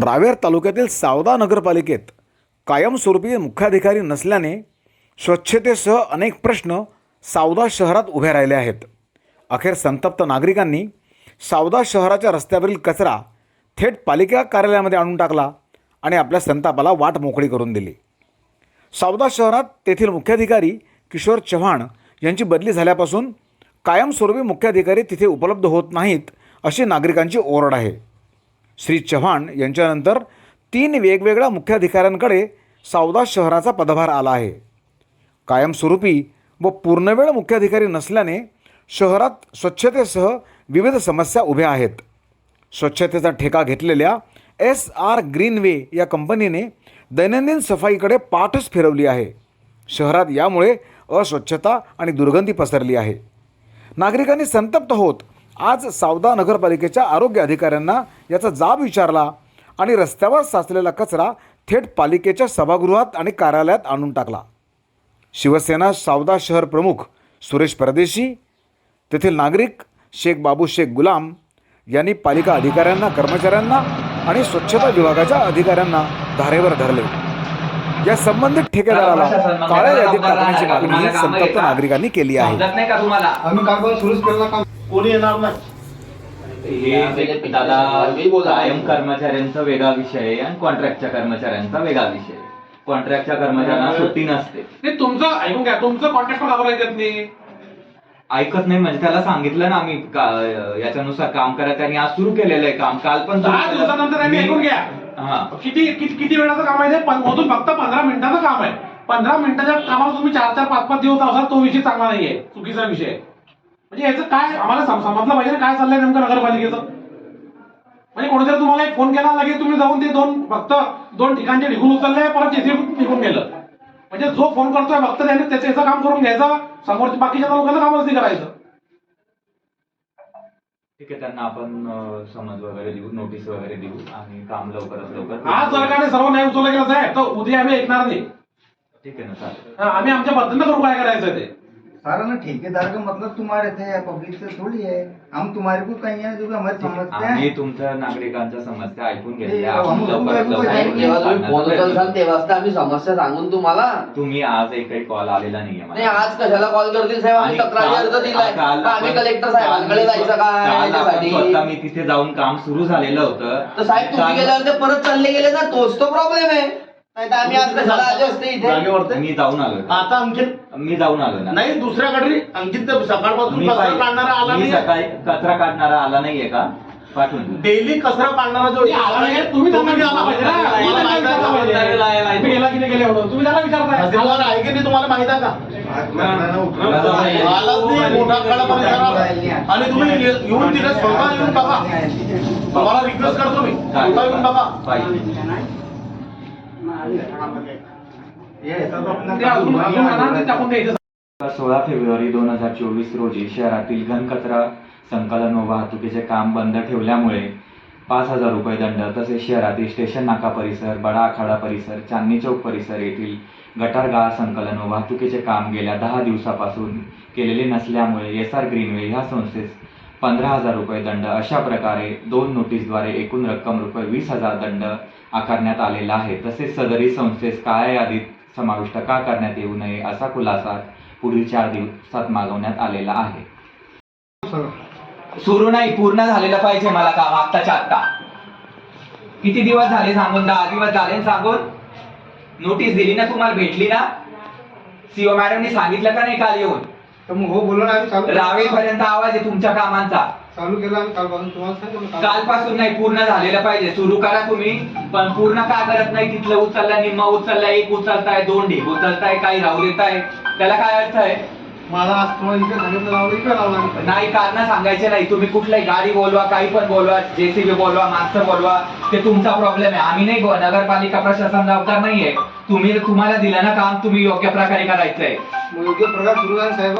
रावेर तालुक्यातील सावदा नगरपालिकेत कायमस्वरूपी मुख्याधिकारी नसल्याने स्वच्छतेसह अनेक प्रश्न सावदा शहरात उभे राहिले आहेत. अखेर संतप्त नागरिकांनी सावदा शहराच्या रस्त्यावरील कचरा थेट पालिका कार्यालयामध्ये आणून टाकला आणि आपल्या संतापाला वाट मोकळी करून दिली. सावदा शहरात तेथील मुख्याधिकारी किशोर चव्हाण यांची बदली झाल्यापासून कायमस्वरूपी मुख्याधिकारी तिथे उपलब्ध होत नाहीत अशी नागरिकांची ओरड आहे. श्री चव्हाण यांच्यानंतर तीन वेगवेगळ्या मुख्याधिकाऱ्यांकडे सावदा शहराचा पदभार आला आहे. कायमस्वरूपी व पूर्णवेळ मुख्याधिकारी नसल्याने शहरात स्वच्छतेसह विविध समस्या उभ्या आहेत. स्वच्छतेचा ठेका घेतलेल्या एस आर ग्रीनवे या कंपनीने दैनंदिन सफाईकडे पाठच फिरवली आहे. शहरात यामुळे अस्वच्छता आणि दुर्गंधी पसरली आहे. नागरिकांनी संतप्त होत आज सावदा नगरपालिकेच्या आरोग्य अधिकाऱ्यांना याचा जाब विचारला आणि रस्त्यावर साचलेला कचरा थेट पालिकेच्या सभागृहात आणि कार्यालयात आणून टाकला. शिवसेना सावदा शहर प्रमुख सुरेश परदेशी तेथील नागरिक शेख बाबू शेख गुलाम यांनी पालिका अधिकाऱ्यांना कर्मचाऱ्यांना आणि स्वच्छता विभागाच्या अधिकाऱ्यांना धारेवर धरले. या संबंधित ठेकेदाराला काळ्या यादीत टाकण्याची मागणी संतप्त नागरिकांनी केली आहे. कोणी येणार नाही. हे दादा कायम कर्मचाऱ्यांचा वेगळा विषय आहे आणि कॉन्ट्रॅक्टच्या कर्मचाऱ्यांचा वेगळा विषय आहे. कॉन्ट्रॅक्टच्या कर्मचाऱ्यांना सुट्टी नसते. नाही तुमचं ऐकून घ्या तुमचं कॉन्टॅक्ट का बरं ऐकत नाही? ऐकत नाही म्हणजे त्याला सांगितलं ना आम्ही का- याच्यानुसार काम करायचं आणि आज सुरू केलेलं आहे काम. काल पण सुरू दहा केलं. दिवसानंतर ऐकून घ्या. हा. किती किती किती वेळाचं काम आहे ते? पण मधून फक्त पंधरा मिनिटाचं काम आहे. पंधरा मिनिटाच्या कामाला तुम्ही चार चार पाच पाच दिवस असाल तो विषय चांगला नाहीये. चुकीचा विषय आहे. म्हणजे याचं काय आम्हाला सम- समजलं पाहिजे ना काय चाललंय नेमकं नगरपालिकेचं. म्हणजे कोणीतरी तुम्हाला एक फोन केला लगेच तुम्ही जाऊन ते दोन फक्त दोन ठिकाणचे निघून उचलले परत तिथे निघून गेलं. म्हणजे जो फोन करतोय फक्त त्याने त्याचं याचं काम करून घ्यायचं समोरच्या बाकीच्या लोकांचं कामच नाही करायचं. ठीक आहे त्यांना आपण समज वगैरे देऊ नोटीस वगैरे देऊ आणि काम लवकरात लवकर आज सरकारने सर्व नाही उचललं गेलं साहेब तर उद्या आम्ही ऐकणार नाही. ठीक आहे ना हा, आम्ही आमच्या पद्धतीनं करू काय करायचं ते? सारा ना ठेकेदार का मतलब तुम्हारे थे पब्लिक से थोड़ी है। हम तुम्हारे को कहीं है जो कि हमारे समझते आम्ही हैं तुमच्या नागरिकांच्या समस्या ऐकून ते घेतल्या. आपण आम्ही लवकरात लवकर. जेव्हा तुम्ही फोन प्रयत्न तेव्हाच तर आम्ही समस्या सांगून तुम्हाला. तुम्ही आज एकही कॉल आलेला नाहीये नाही मला आज कशाला कॉल करतील साहेब? आम्ही आणि तक्रारी अर्ज काल- दिलाय. काल का आम्ही आपण- कलेक्टर साहेबांकडे काल जायचं काय काल आपण याच्यासाठी. स्वतः मी तिथे जाऊन काम सुरू झालेलं होतं. तर साहेब तुम्ही काल- गेल्यावर ते परत चालले गेले ना? तोच तो प्रॉब्लेम आहे. नाही तर आम्ही आज कशाला आले असते इथे जागेवरती मी जाऊन आलो. आता आणखीन मी जाऊन आलो ना. नाही दुसऱ्याकडे आणखीन ते सकाळपासून मी कचरा काढणारा आला मी नाही सकाळी कचरा काढणारा आला नाहीये का? पाठवून. डेली कचरा काढणारा जो आला नाही, तुम्ही त्यांना विचारलं पाहिजे ना. मला तुम्ही त्यांना माहीत आहे विचारलं का? पाहिजे. तुम्ही गेला की नाही गेले होतो तुम्ही त्याला विचारताय. हसीनवर आहे की नाही तुम्हाला माहीत आहे का? आलाच नाही मोठा काळा परिसरात आणि तुम्ही येऊन तिथे स्वतः येऊन बघा. तुम्हाला रिक्वेस्ट करतो मी. स्वतः येऊन बघा. पाहिजे. सोळा फेब्रुवारी दोन हजार चोवीस रोजी शहरातील घनकचरा संकलन व वाहतुकीचे काम बंद ठेवल्यामुळे पाच हजार रुपये दंड तसेच शहरातील स्टेशन नाका परिसर बडा आखाडा परिसर चांदणी चौक परिसर येथील गटार गाळा संकलन व वाहतुकीचे काम गेल्या दहा दिवसापासून केलेले नसल्यामुळे एस आर ग्रीनवे ह्या संस्थेस पंधरा हजार रुपये दंड. अशा प्रकारे दोन नोटीसद्वारे एकूण रक्कम रुपये वीस हजार दंड आकारण्यात आलेला आहे. तसेच सदरी संस्थेस काळ्या यादीत समाविष्ट का करण्यात येऊ नये असा खुलासा पुढील चार दिवसात मागवण्यात आलेला आहे. सुरू नाही पूर्ण झालेलं पाहिजे मला काम आत्ताच्या आत्ता. किती दिवस झाले सांगून? दहा दिवस झाले सांगून? नोटीस दिली ना तुम्हाला? भेटली ना? सीओ मॅडमनी सांगितलं का नाही काल येऊन? तर मग हो बोललो ना आम्ही चालू रावेल पर्यंत आवाज आहे तुमच्या कामांचा. चालू केला आम्ही कालपासून तुम्हाला सांगितलं काल. कालपासून. नाही पूर्ण झालेलं पाहिजे. सुरू करा तुम्ही पण पूर्ण का करत नाही? तिथलं उचलला निम्मा उचलला एक उचलताय दोन ढीग उचलताय काही राहू देताय. त्याला काय अर्थ आहे? मला आज तुम्हाला इथे सांगितलं लावलं इकडे लावलं आम्ही. नाही कारण सांगायचे नाही. तुम्ही कुठलाही गाडी बोलवा काही पण बोलवा जेसीबी बोलवा माणसं बोलवा ते तुमचा प्रॉब्लेम आहे. आम्ही नाही गो- नगरपालिका प्रशासन जबाबदार नाहीये. तुम्ही तुम्हाला दिलं ना काम तुम्ही योग्य प्रकारे करायचंय. मग योग्य प्रकार सुरू झाला साहेब.